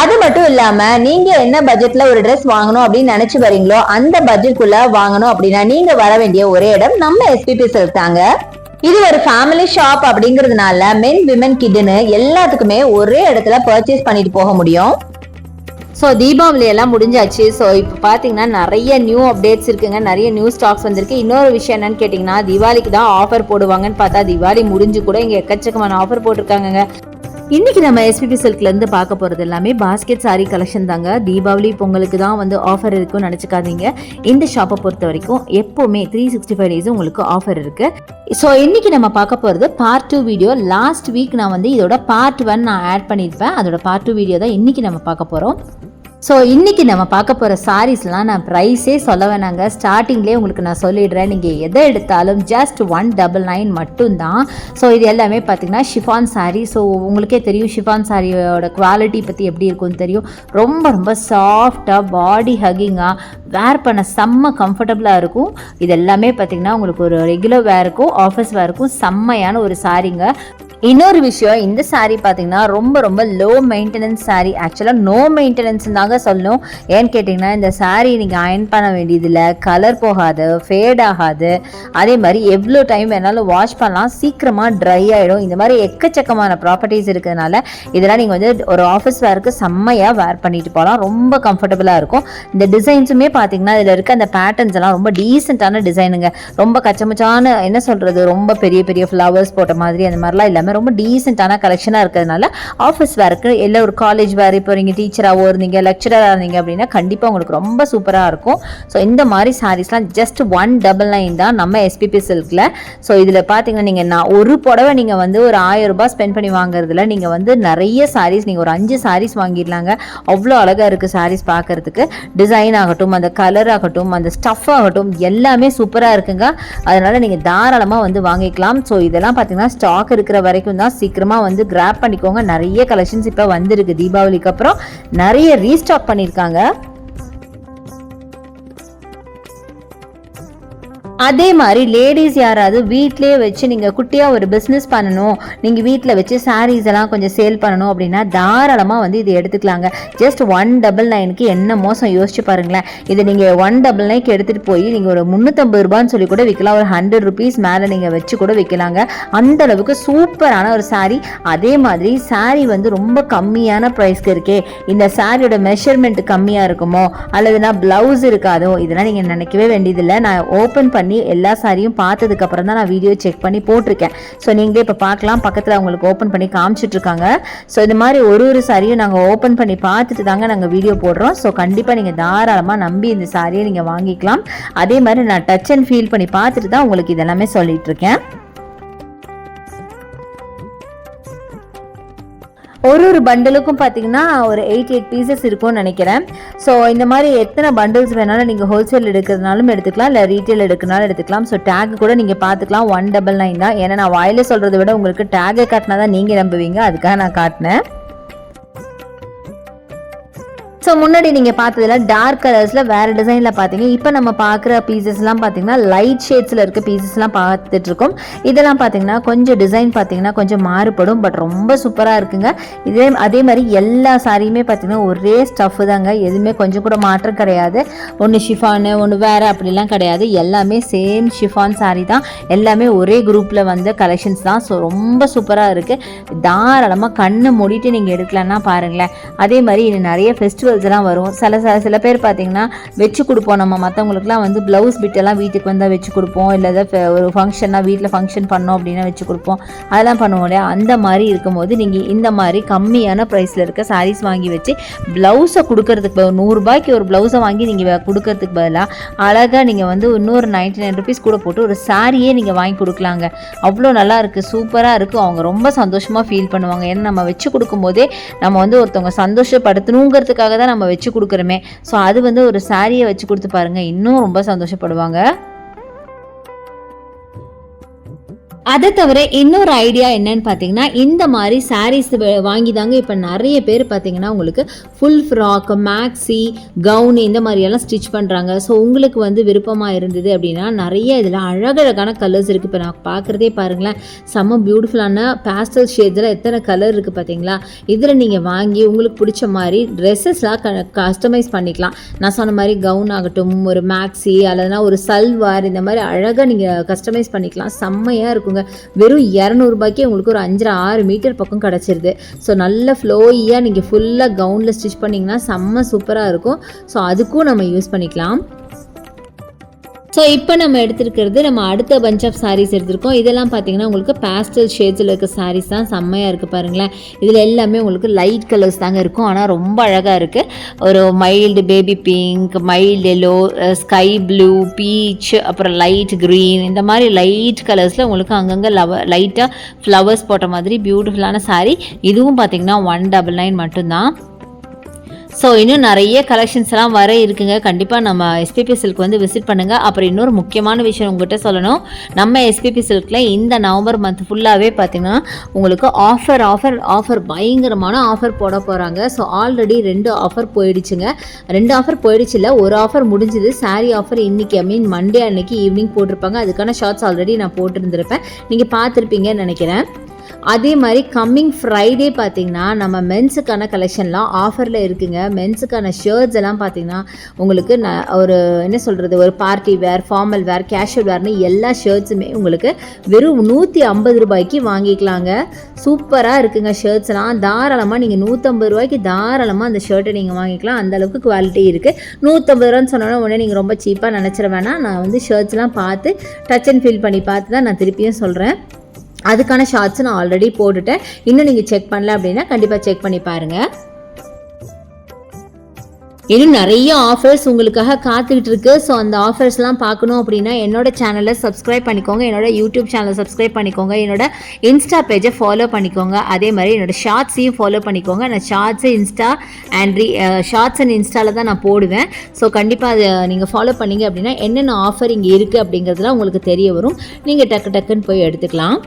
அது மட்டும் இல்லாம நீங்க என்ன பட்ஜெட்ல ஒரு ட்ரெஸ் வாங்கணும் அப்படின்னு நினைச்சு வரீங்களோ அந்த பட்ஜெட்குள்ள வாங்கணும் அப்படின்னா நீங்க வர வேண்டிய ஒரே இடம் நம்ம எஸ்பிபி சில்க் தாங்க இது ஒரு ஃபேமிலி ஷாப் அப்படிங்கறதுனால மென் விமன் கிட்னு எல்லாத்துக்குமே ஒரே இடத்துல பர்ச்சேஸ் பண்ணிட்டு போக முடியும். ஸோ தீபாவளி எல்லாம் முடிஞ்சாச்சு. ஸோ இப்போ பார்த்தீங்கன்னா நிறைய நியூ அப்டேட்ஸ் இருக்குங்க. நிறைய நியூ ஸ்டாக்ஸ் வந்திருக்கு. இன்னொரு விஷயம் என்னன்னு கேட்டிங்கன்னா தீபாவளிக்கு தான் ஆஃபர் போடுவாங்கன்னு பார்த்தா தீபாவளி முடிஞ்சு கூட இங்கே எக்கச்சக்கமான ஆஃபர் போட்டிருக்காங்கங்க. இன்னைக்கு நம்ம எஸ்பிபி சில்க்ல இருந்து பார்க்க போறது எல்லாமே பாஸ்கெட் சாரி கலெக்ஷன் தாங்க. தீபாவளி பொங்கலுக்கு தான் வந்து ஆஃபர் இருக்கும்னு நினச்சிக்காதீங்க. இந்த ஷாப்பை பொறுத்த வரைக்கும் எப்போவுமே த்ரீ சிக்ஸ்டி ஃபைவ் டேஸ் உங்களுக்கு ஆஃபர் இருக்கு. ஸோ இன்னைக்கு நம்ம பார்க்க போகிறது part two video last week நான் வந்து இதோட பார்ட் ஒன் நான் ஆட் பண்ணியிருப்பேன் அதோட பார்ட் டூ வீடியோ தான் இன்னைக்கு நம்ம பார்க்க போகிறோம் ஸோ இன்றைக்கி நம்ம பார்க்க போகிற சாரீஸ்லாம் நான் ப்ரைஸே சொல்ல வேணாங்க. ஸ்டார்டிங்லேயே உங்களுக்கு நான் சொல்லிடுறேன். நீங்கள் எதை எடுத்தாலும் ஜஸ்ட் ஒன் டபுள் நைன் மட்டும்தான். ஸோ இது எல்லாமே பார்த்தீங்கன்னா ஷிஃபான் சாரீ ஸோ உங்களுக்கே தெரியும் ஷிஃபான் சாரியோட குவாலிட்டி பற்றி எப்படி இருக்கும்னு தெரியும். ரொம்ப ரொம்ப சாஃப்டாக பாடி ஹக்கிங்காக வேர் பண்ண செம்ம கம்ஃபர்டபுளாக இருக்கும். இது எல்லாமே பார்த்தீங்கன்னா உங்களுக்கு ஒரு ரெகுலர் வேருக்கும் ஆஃபீஸ் வேருக்கும் செம்மையான ஒரு சாரீங்க இன்னொரு விஷயம் இந்த சாரீ பார்த்தீங்கன்னா ரொம்ப ரொம்ப லோ மெயின்டெனன்ஸ் சாரீ ஆக்சுவலாக நோ மெயின்டெனன்ஸ் தாங்க சொல்லணும். ஏன்னு கேட்டிங்கன்னா இந்த சாரீ நீங்கள் அயன் பண்ண வேண்டியதில்லை. கலர் போகாது ஃபேட் ஆகாது. அதே மாதிரி எவ்வளோ டைம் வேணாலும் வாஷ் பண்ணலாம். சீக்கிரமாக ட்ரை ஆகிடும் இந்த மாதிரி எக்கச்சக்கமான ப்ராப்பர்ட்டிஸ் இருக்கிறதுனால இதெல்லாம் நீங்கள் வந்து ஒரு ஆஃபீஸ் வேருக்கு செம்மையாக வேர் பண்ணிட்டு போகலாம். ரொம்ப கம்ஃபர்டபுளாக இருக்கும். இந்த டிசைன்ஸுமே பார்த்தீங்கன்னா இதில் இருக்க அந்த பேட்டர்ன்ஸ் எல்லாம் ரொம்ப டீசெண்டான டிசைனுங்க ரொம்ப கச்சமச்சான என்ன சொல்கிறது ரொம்ப பெரிய பெரிய ஃப்ளவர்ஸ் போட்ட மாதிரி அந்த மாதிரிலாம் இல்லாமல் ரொம்ப டீசெண்டான கலெக்ஷனாக இருக்கிறதுனால ஆஃபீஸ் வேருக்கு இல்லை ஒரு காலேஜ் வேறு இப்போ நீங்கள் டீச்சராகவோ இருந்தீங்க லெக்சராக இருந்தீங்க அப்படின்னா கண்டிப்பாக உங்களுக்கு ரொம்ப சூப்பராக இருக்கும். ஸோ இந்த மாதிரி சாரீஸ்லாம் ஜஸ்ட் ஒன் டபுள் நைன் தான் நம்ம எஸ்பிபி சில்கில் ஸோ இதில் பார்த்தீங்கன்னா நீங்கள் நான் ஒரு புடவை நீங்கள் வந்து ஒரு ஆயிரம் ரூபாய் ஸ்பெண்ட் பண்ணி வாங்குறதுல நீங்கள் வந்து நிறைய சாரீஸ் நீங்கள் ஒரு அஞ்சு சாரீஸ் வாங்கிடலாங்க. அவ்வளோ அழகாக இருக்குது சாரீஸ் பார்க்கறதுக்கு டிசைன் ஆகட்டும் அந்த கலர் ஆகட்டும் அந்த ஸ்டஃப் ஆகட்டும் எல்லாமே சூப்பராக இருக்குங்க. அதனால் நீங்கள் தாராளமாக வந்து வாங்கிக்கலாம். ஸோ இதெல்லாம் பார்த்தீங்கன்னா ஸ்டாக் இருக்கிற வரைக்கும் தான் சீக்கிரமாக வந்து கிராப் பண்ணிக்கோங்க. நிறைய கலெக்ஷன்ஸ் இப்போ வந்திருக்கு தீபாவளிக்கு அப்புறம். நிறைய ரீஸ்டாக் பண்ணியிருக்காங்க. அதே மாதிரி லேடிஸ் யாராவது வீட்லேயே வச்சு நீங்கள் குட்டியாக ஒரு பிஸ்னஸ் பண்ணணும் நீங்கள் வீட்டில் வச்சு சாரீஸ் எல்லாம் கொஞ்சம் சேல் பண்ணணும் அப்படின்னா தாராளமாக வந்து இது எடுத்துக்கலாங்க. ஜஸ்ட் ஒன் டபுள் நைனுக்கு என்ன மோசம் யோசிச்சு பாருங்களேன். இது நீங்கள் ஒன் டபுள் நைனுக்கு எடுத்துகிட்டு போய் நீங்கள் ஒரு முந்நூற்றம்பது ரூபான்னு சொல்லி கூட விற்கலாம். ஒரு ஹண்ட்ரட் ருபீஸ் மேலே நீங்கள் வச்சு கூட விற்கலாங்க. அந்த அளவுக்கு சூப்பரான ஒரு சாரீ அதே மாதிரி சாரீ வந்து ரொம்ப கம்மியான ப்ரைஸ்க்கு இருக்கே. இந்த சாரியோட மெஷர்மெண்ட் கம்மியாக இருக்குமோ அல்லதுனா ப்ளவுஸ் இருக்காதோ இதெல்லாம் நீங்கள் நினைக்கவே வேண்டியதில்லை. நான் ஓப்பன் பண்ணி பண்ணி எல்லா சாரியும் பார்த்ததுக்கு அப்புறம் தான் நான் வீடியோ செக் பண்ணி போட்டிருக்கேன். ஸோ நீங்களே இப்போ பார்க்கலாம். பக்கத்தில் அவங்களுக்கு ஓப்பன் பண்ணி காமிச்சிட்டு இருக்காங்க ஸோ இந்த மாதிரி ஒரு ஒரு சாரியும் நாங்கள் ஓப்பன் பண்ணி பார்த்துட்டு தாங்க நாங்கள் வீடியோ போடுறோம். ஸோ கண்டிப்பாக நீங்கள் தாராளமாக நம்பி இந்த சாரியை நீங்கள் வாங்கிக்கலாம். அதே மாதிரி நான் டச் அண்ட் ஃபீல் பண்ணி பார்த்துட்டு தான் உங்களுக்கு இதெல்லாமே சொல்லிட்டு ஒரு ஒரு பண்டலுக்கும் பார்த்தீங்கன்னா ஒரு எயிட் எயிட் பீசஸ் இருக்கும்னு நினைக்கிறேன். ஸோ இந்த மாதிரி எத்தனை பண்டில்ஸ் வேணாலும் நீங்கள் ஹோல்சேல் எடுக்கிறதுனாலும் எடுத்துக்கலாம். இல்லை ரீட்டைல் எடுக்கிறனாலும் எடுத்துக்கலாம். ஸோ டேக் கூட நீங்கள் பார்த்துக்கலாம் ஒன் டபுள் நைன் தான். ஏன்னா நான் வாயில சொல்கிறத விட உங்களுக்கு டேகை காட்டினா தான் நீங்கள் நம்புவீங்க. அதுக்காக நான் காட்டினேன். முன்னாடி நீங்கள் பார்த்ததுல டார்க் கலர்ஸில் வேறு டிசைனில் பார்த்தீங்க. இப்போ நம்ம பார்க்குற பீசஸ்லாம் பார்த்தீங்கன்னா லைட் ஷேட்ஸில் இருக்க பீசஸ்லாம் பார்த்துட்டு இருக்கோம் இதெல்லாம் பார்த்தீங்கன்னா கொஞ்சம் டிசைன் பார்த்தீங்கன்னா கொஞ்சம் மாறுபடும். பட் ரொம்ப சூப்பராக இருக்குங்க. இதே அதே மாதிரி எல்லா சாரியுமே பார்த்தீங்கன்னா ஒரே ஸ்டஃப் தாங்க. எதுவுமே கொஞ்சம் கூட மாற்றம் கிடையாது. ஒன்று ஷிஃபானு ஒன்று வேறு அப்படிலாம் கிடையாது. எல்லாமே சேம் ஷிஃபான் சாரி தான். எல்லாமே ஒரே குரூப்பில் வந்த கலெக்ஷன்ஸ் தான். ஸோ ரொம்ப சூப்பராக இருக்குது தாராளமாக கண்ணை மூடிட்டு நீங்கள் எடுக்கலன்னா பாருங்களேன். அதே மாதிரி இன்னும் நிறைய ஃபெஸ்டிவல்ஸ் எல்லாம் வரும். சில சில சில பேர் பார்த்தீங்கன்னா வச்சு கொடுப்போம். நம்ம மற்றவங்களுக்குலாம் வந்து ப்ளவுஸ் பிட்டெல்லாம் வீட்டுக்கு வந்தால் வச்சு கொடுப்போம். இல்லை ஏதாவது ஒரு ஃபங்க்ஷன்னா வீட்டில் ஃபங்க்ஷன் பண்ணோம் அப்படின்னா வச்சு கொடுப்போம். அதெல்லாம் பண்ணுவோம் இல்லையா? அந்த மாதிரி இருக்கும்போது நீங்கள் இந்த மாதிரி கம்மியான ப்ரைஸில் இருக்க சாரீஸ் வாங்கி வச்சு ப்ளவுஸை கொடுக்கறதுக்கு நூறுரூபாய்க்கு ஒரு ப்ளவுஸை வாங்கி நீங்கள் கொடுக்கறதுக்கு பதிலாக அழகாக நீங்கள் வந்து இன்னொரு நைன்டி நைன் ருபீஸ் கூட போட்டு ஒரு சாரியே நீங்கள் வாங்கி கொடுக்கலாங்க. அவ்வளோ நல்லா இருக்குது சூப்பராக இருக்குது அவங்க ரொம்ப சந்தோஷமாக ஃபீல் பண்ணுவாங்க. ஏன்னா நம்ம வச்சு கொடுக்கும்போதே நம்ம வந்து ஒருத்தவங்க சந்தோஷப்படுத்தணுங்கிறதுக்காக தான் நம்ம வச்சு கொடுக்குறோமே. ஸோ அது வந்து ஒரு சாரியை வச்சு கொடுத்து பாருங்கள் இன்னும் ரொம்ப சந்தோஷப்படுவாங்க. அதை தவிர இன்னொரு ஐடியா என்னன்னு பார்த்தீங்கன்னா இந்த மாதிரி சாரீஸ் வாங்கி தாங்க இப்போ நிறைய பேர் பார்த்தீங்கன்னா உங்களுக்கு ஃபுல் ஃப்ராக் மேக்ஸி கவுன் இந்த மாதிரியெல்லாம் ஸ்டிச் பண்ணுறாங்க ஸோ உங்களுக்கு வந்து விருப்பமாக இருந்தது அப்படின்னா நிறைய இதில் அழகழகான கலர்ஸ் இருக்குது இப்போ நான் பார்க்குறதே பாருங்களேன். செம்ம பியூட்டிஃபுல்லான பேஸ்டல் ஷேட்ஸில் எத்தனை கலர் இருக்குது பார்த்தீங்களா? இதில் நீங்கள் வாங்கி உங்களுக்கு பிடிச்ச மாதிரி ட்ரெஸ்ஸஸ்லாம் க கஸ்டமைஸ் பண்ணிக்கலாம். நான் சொன்ன மாதிரி கவுன் ஆகட்டும் ஒரு மேக்ஸி அல்லதுனா ஒரு சல்வார் இந்த மாதிரி அழகாக நீங்கள் கஸ்டமைஸ் பண்ணிக்கலாம். செம்மையாக இருக்கும். இருக்குங்க வெறும் இரநூறுபாய்க்கே உங்களுக்கு ஒரு அஞ்சரை ஆறு மீட்டர் பக்கம் கிடச்சிருது. ஸோ நல்ல ஃப்ளோயியாக நீங்கள் ஃபுல்லாக கவுனில் ஸ்டிச் பண்ணிங்கன்னா செம்ம சூப்பராக இருக்கும். ஸோ அதுக்கும் நம்ம யூஸ் பண்ணிக்கலாம். ஸோ இப்போ நம்ம எடுத்துருக்கிறது நம்ம அடுத்த பஞ்ச் ஆஃப் சாரீஸ் எடுத்திருக்கோம். இதெல்லாம் பார்த்தீங்கன்னா உங்களுக்கு பேஸ்டல் ஷேட்ஸில் இருக்க சாரீஸ் தான் செம்மையாக இருக்குது பாருங்களேன். இதில் எல்லாமே உங்களுக்கு லைட் கலர்ஸ் தாங்க இருக்கும். ஆனால் ரொம்ப அழகாக இருக்குது ஒரு mild baby pink mild yellow sky blue peach அப்புறம் லைட் க்ரீன் இந்த மாதிரி லைட் கலர்ஸில் உங்களுக்கு அங்கங்கே லவ லைட்டாக ஃப்ளவர்ஸ் போட்ட மாதிரி பியூட்டிஃபுல்லான சாரீ இதுவும் பார்த்தீங்கன்னா ஒன் டபுள் நைன் மட்டும்தான். ஸோ இன்னும் நிறைய கலெக்ஷன்ஸ் எல்லாம் வர இருக்குங்க. கண்டிப்பாக நம்ம எஸ்பிபி சில்க் வந்து விசிட் பண்ணுங்கள் அப்புறம் இன்னொரு முக்கியமான விஷயம் உங்கள்கிட்ட சொல்லணும். நம்ம எஸ்பிபி சில்கில் இந்த நவம்பர் மந்த் ஃபுல்லாகவே பார்த்தீங்கன்னா உங்களுக்கு ஆஃபர் ஆஃபர் ஆஃபர் பயங்கரமான ஆஃபர் போட போகிறாங்க ஸோ ஆல்ரெடி ரெண்டு ஆஃபர் போயிடுச்சுங்க. ரெண்டு ஆஃபர் போயிடுச்சு இல்லை ஒரு ஆஃபர் முடிஞ்சது. Saree ஆஃபர் இன்னைக்கு ஐ மீன் மண்டே அன்னைக்கு ஈவினிங் போட்டிருப்பாங்க. அதுக்கான ஷார்ட்ஸ் ஆல்ரெடி நான் போட்டிருந்திருப்பேன். நீங்கள் பார்த்துருப்பீங்கன்னு நினைக்கிறேன். அதே மாதிரி கம்மிங் ஃப்ரைடே பார்த்தீங்கன்னா நம்ம மென்ஸுக்கான கலெக்ஷன்லாம் ஆஃபரில் இருக்குங்க. மென்ஸுக்கான ஷர்ட்ஸ் எல்லாம் பார்த்திங்கன்னா உங்களுக்கு ந ஒரு என்ன சொல்கிறது ஒரு party wear formal wear casual வேர்னு எல்லா ஷர்ட்ஸுமே உங்களுக்கு வெறும் நூற்றி ஐம்பது ரூபாய்க்கு வாங்கிக்கலாங்க. சூப்பராக இருக்குங்க ஷர்ட்ஸ்லாம் தாராளமாக நீங்கள் நூற்றம்பது ரூபாய்க்கு தாராளமாக அந்த ஷர்ட்டை நீங்கள் வாங்கிக்கலாம். அந்தளவுக்கு குவாலிட்டி இருக்குது நூற்றம்பது ரூபான்னு சொன்னோன்னா உடனே நீங்கள் ரொம்ப சீப்பாக நினச்சிட வேணாம். நான் வந்து ஷர்ட்ஸ்லாம் பார்த்து டச் அண்ட் ஃபீல் பண்ணி பார்த்து தான் நான் திருப்பியும் சொல்கிறேன் அதுக்கான ஷார்ட்ஸ் நான் ஆல்ரெடி போட்டுட்டேன். இன்னும் நீங்கள் செக் பண்ணல அப்படின்னா கண்டிப்பாக செக் பண்ணி பாருங்கள் இன்னும் நிறைய ஆஃபர்ஸ் உங்களுக்காக காத்துக்கிட்டு இருக்கு. ஸோ அந்த ஆஃபர்ஸ்லாம் பார்க்கணும் அப்படின்னா என்னோட சேனலை சப்ஸ்கிரைப் பண்ணிக்கோங்க. என்னோட யூடியூப் சேனலை சப்ஸ்கிரைப் பண்ணிக்கோங்க. என்னோட இன்ஸ்டா பேஜை ஃபாலோ பண்ணிக்கோங்க. அதே மாதிரி என்னோட ஷார்ட்ஸையும் ஃபாலோ பண்ணிக்கோங்க. நான் ஷார்ட்ஸு இன்ஸ்டா அண்ட் ரீ ஷார்ட்ஸ் அண்ட் இன்ஸ்டாவில் தான் நான் போடுவேன். ஸோ கண்டிப்பாக அதை நீங்கள் ஃபாலோ பண்ணீங்க அப்படின்னா என்னென்ன ஆஃபர் இங்கே இருக்குது அப்படிங்கிறதுலாம் உங்களுக்கு தெரிய வரும். நீங்கள் டக்கு டக்குன்னு போய் எடுத்துக்கலாம்.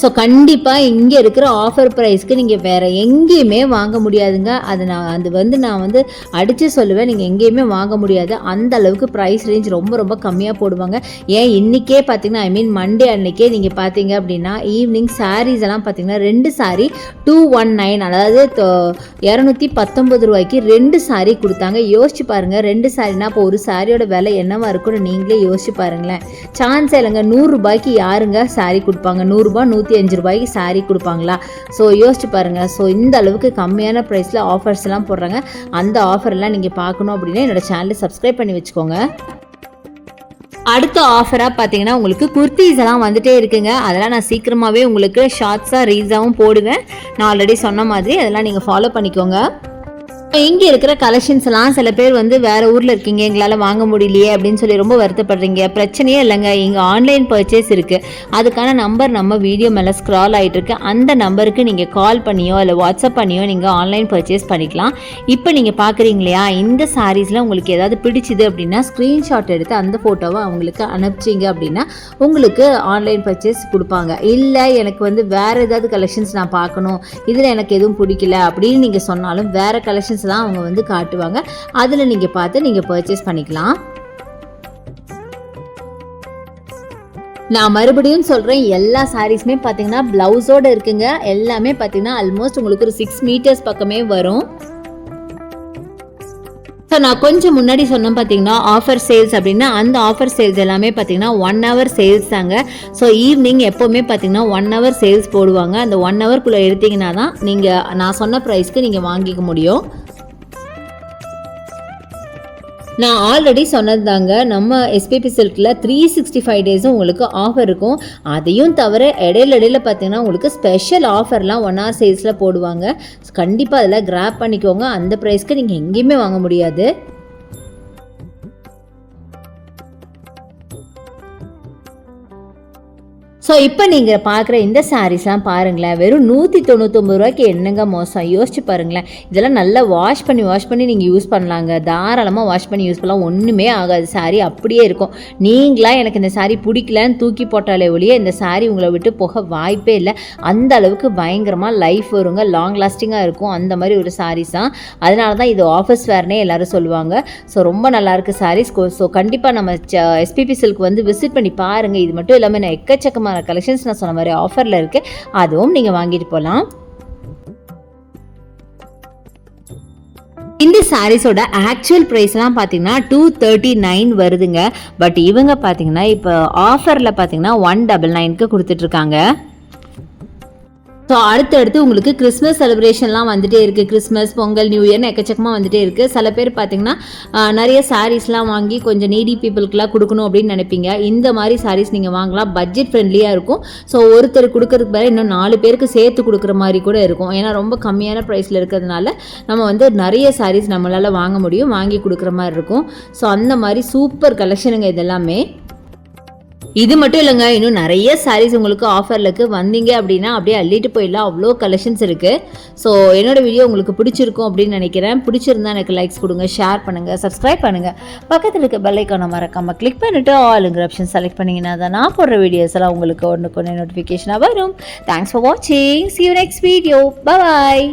ஸோ கண்டிப்பாக இங்கே இருக்கிற ஆஃபர் ப்ரைஸ்க்கு நீங்கள் வேறு எங்கேயுமே வாங்க முடியாதுங்க. அது நான் அது வந்து நான் வந்து அடித்து சொல்லுவேன். நீங்கள் எங்கேயுமே வாங்க முடியாது. அந்த அளவுக்கு ப்ரைஸ் ரேஞ்ச் ரொம்ப ரொம்ப கம்மியாக போடுவாங்க. ஏன்? இன்றைக்கே பார்த்தீங்கன்னா ஐ மீன் மண்டே அன்றைக்கே நீங்கள் பார்த்தீங்க அப்படின்னா ஈவினிங் சாரீஸ் எல்லாம் பார்த்தீங்கன்னா ரெண்டு சாரீ டூ ஒன் நைன் அதாவது இரநூத்தி பத்தொம்பது ரூபாய்க்கு ரெண்டு சாரீ கொடுத்தாங்க. யோசிச்சு பாருங்கள் ரெண்டு சாரினா இப்போ ஒரு சாரியோட விலை என்னவா இருக்குன்னு நீங்களே யோசிச்சு பாருங்களேன். சான்ஸ் இல்லைங்க. நூறுரூபாய்க்கு யாருங்க சாரீ கொடுப்பாங்க? நூறுரூபா நூற்றி அஞ்சு ரூபாய்க்கு சாரீ கொடுப்பாங்களா? ஸோ யோசிச்சு பாருங்கள் ஸோ இந்த அளவுக்கு கம்மியான ப்ரைஸில் ஆஃபர்ஸ் எல்லாம் போடுறாங்க. அந்த ஆஃபர்லாம் நீங்கள் பார்க்கணும் அப்படின்னா என்னோட சேனலை சப்ஸ்கிரைப் பண்ணி வச்சுக்கோங்க. அடுத்த ஆஃபராக பார்த்தீங்கன்னா உங்களுக்கு குர்த்திஸ் எல்லாம் வந்துகிட்டே இருக்குங்க. அதெல்லாம் நான் சீக்கிரமாகவே உங்களுக்கு ஷார்ட்ஸாக ரீல்ஸாகவும் போடுவேன். நான் ஆல்ரெடி சொன்ன மாதிரி அதெல்லாம் நீங்கள் ஃபாலோ பண்ணிக்கோங்க. இங்கே இருக்கிற கலெக்ஷன்ஸ் எல்லாம் சில பேர் வந்து வேற ஊரில் இருக்கீங்க எங்களால் வாங்க முடியலையே அப்படின்னு சொல்லி ரொம்ப வருத்தப்படுறீங்க. பிரச்சனையே இல்லைங்க. இங்கே ஆன்லைன் பர்ச்சேஸ் இருக்குது அதுக்கான நம்பர் நம்ம வீடியோ மேலே ஸ்க்ரால் ஆகிட்டு இருக்கு. அந்த நம்பருக்கு நீங்கள் கால் பண்ணியோ இல்லை வாட்ஸ்அப் பண்ணியோ நீங்கள் ஆன்லைன் பர்ச்சேஸ் பண்ணிக்கலாம். இப்போ நீங்கள் பார்க்குறீங்க இல்லையா இந்த சாரீஸில் உங்களுக்கு ஏதாவது பிடிச்சிது அப்படின்னா ஸ்க்ரீன்ஷாட் எடுத்து அந்த ஃபோட்டோவை அவங்களுக்கு அனுப்பிச்சிங்க அப்படின்னா உங்களுக்கு ஆன்லைன் பர்ச்சேஸ் கொடுப்பாங்க. இல்லை எனக்கு வந்து வேறு ஏதாவது கலெக்ஷன்ஸ் நான் பார்க்கணும். இதில் எனக்கு எதுவும் பிடிக்கல அப்படின்னு நீங்கள் சொன்னாலும் வேறு கலெக்ஷன்ஸ் தான் அவங்க வந்து காட்டுவாங்க. அதில் நீங்கள் பார்த்து நீங்கள் பர்ச்சேஸ் பண்ணிக்கலாம். நான் மறுபடியும் சொல்கிறேன் எல்லா சாரீஸுமே பார்த்தீங்கன்னா ப்ளவுஸோடு இருக்குங்க. எல்லாமே பார்த்தீங்கன்னா ஆல்மோஸ்ட் உங்களுக்கு ஒரு சிக்ஸ் மீட்டர்ஸ் பக்கமே வரும். ஸோ நான் கொஞ்சம் முன்னாடி சொன்னேன் பார்த்தீங்கன்னா ஆஃபர் சேல்ஸ் அப்படின்னா அந்த ஆஃபர் சேல்ஸ் எல்லாமே பார்த்தீங்கன்னா ஒன் ஹவர் சேல்ஸ் தாங்க. ஸோ ஈவினிங் எப்போவுமே பார்த்தீங்கன்னா ஒன் ஹவர் சேல்ஸ் போடுவாங்க. அந்த ஒன் ஹவர்க்குள்ளே எடுத்தீங்கன்னா தான் நீங்கள் நான் சொன்ன ப்ரைஸ்க்கு நீங்கள் வாங்கிக்க முடியும். நான் ஆல்ரெடி சொன்னது தாங்க நம்ம எஸ்பிபி சில்கில் த்ரீ சிக்ஸ்டி ஃபைவ் டேஸும் உங்களுக்கு ஆஃபர் இருக்கும். அதையும் தவிர இடையில இடையில பார்த்தீங்கன்னா உங்களுக்கு ஸ்பெஷல் ஆஃபர்லாம் ஒன் ஹவர் சேல்ஸில் போடுவாங்க. கண்டிப்பாக அதில் கிராப் பண்ணிக்கோங்க. அந்த ப்ரைஸ்க்கு நீங்கள் எங்கேயுமே வாங்க முடியாது. ஸோ இப்போ நீங்கள் பார்க்குற இந்த சாரீஸ்லாம் பாருங்களேன் வெறும் நூற்றி தொண்ணூத்தொம்பது ரூபாய்க்கு என்னங்க மோசம்? யோசிச்சு பாருங்களேன். இதெல்லாம் நல்லா வாஷ் பண்ணி வாஷ் பண்ணி நீங்கள் யூஸ் பண்ணலாங்க. தாராளமாக வாஷ் பண்ணி யூஸ் பண்ணலாம். ஒன்றுமே ஆகாது. சாரீ அப்படியே இருக்கும். நீங்களாம் எனக்கு இந்த சாரீ பிடிக்கலன்னு தூக்கி போட்டாலே ஒழிய இந்த சாரீ உங்களை விட்டு போக வாய்ப்பே இல்லை. அந்த அளவுக்கு பயங்கரமாக லைஃப் வருங்க. லாங் லாஸ்டிங்காக இருக்கும். அந்த மாதிரி ஒரு சாரீஸ் தான். அதனால தான் இது ஆஃபீஸ் வேர்னே எல்லோரும் சொல்லுவாங்க. ஸோ ரொம்ப நல்லாயிருக்கு சாரீஸ் ஸோ கண்டிப்பாக நம்ம எஸ்பிபி சில்க் வந்து விசிட் பண்ணி பாருங்கள் இது மட்டும் இல்லாமல் நான் எக்கச்சக்கமாக கலெக்ஷன்ஸ் நான் சொன்ன மாதிரி ஆஃபரில் இருக்குது அதுவும் நீங்கள் வாங்கிட்டு போகலாம் இந்த சாரீஸோட ஆக்சுவல் ப்ரைஸ்லாம் பார்த்தீங்கன்னா டூ தேர்ட்டி நைன் வருதுங்க. பட் இவங்க பார்த்தீங்கன்னா இப்போ ஆஃபரில் பார்த்தீங்கன்னா ஒன் டபுள் நைனுக்கு கொடுத்துட்ருக்காங்க ஸோ அடுத்தடுத்து உங்களுக்கு கிறிஸ்மஸ் செலிப்ரேஷன்லாம் வந்துட்டே இருக்குது கிறிஸ்மஸ் பொங்கல் நியூ இயர்னு எக்கச்சக்கமாக வந்துட்டே இருக்குது சில பேர் பார்த்தீங்கன்னா நிறைய சாரீஸ்லாம் வாங்கி கொஞ்சம் நீடி பீப்புளுக்குலாம் கொடுக்கணும் அப்படின்னு நினைப்பீங்க. இந்த மாதிரி சாரீஸ் நீங்கள் வாங்கலாம். பட்ஜெட் ஃப்ரெண்ட்லியாக இருக்கும். ஸோ ஒருத்தர் கொடுக்கறதுக்கு பதிலா இன்னும் நாலு பேருக்கு சேர்த்து கொடுக்குற மாதிரி கூட இருக்கும். ஏன்னா ரொம்ப கம்மியான ப்ரைஸில் இருக்கிறதுனால நம்ம வந்து நிறைய சாரீஸ் நம்மளால் வாங்க முடியும். வாங்கி கொடுக்குற மாதிரி இருக்கும். ஸோ அந்த மாதிரி சூப்பர் கலெக்ஷனுங்க இதெல்லாமே இது மட்டும் இல்லைங்க இன்னும் நிறைய சாரீஸ் உங்களுக்கு ஆஃபரில் வந்தீங்க அப்படின்னா அப்படியே அள்ளிட்டு போயிடலாம். அவ்வளோ கலெக்ஷன்ஸ் இருக்குது ஸோ என்னோடய வீடியோ உங்களுக்கு பிடிச்சிருக்கும் அப்படின்னு நினைக்கிறேன். பிடிச்சிருந்தா எனக்கு லைக்ஸ் கொடுங்க ஷேர் பண்ணுங்கள் சப்ஸ்கிரைப் பண்ணுங்கள் பக்கத்தில் இருக்க பெல்லைக்கான மறக்காமல் கிளிக் பண்ணிவிட்டு ஆளுங்கிற ஆப்ஷன் செலக்ட் பண்ணிங்கன்னா தான் நான் போடுற வீடியோஸ் எல்லாம் உங்களுக்கு ஒன்றுக்கு ஒன்று நோட்டிஃபிகேஷனாக வரும். தேங்க்ஸ் ஃபார் வாட்சிங் see you next video bye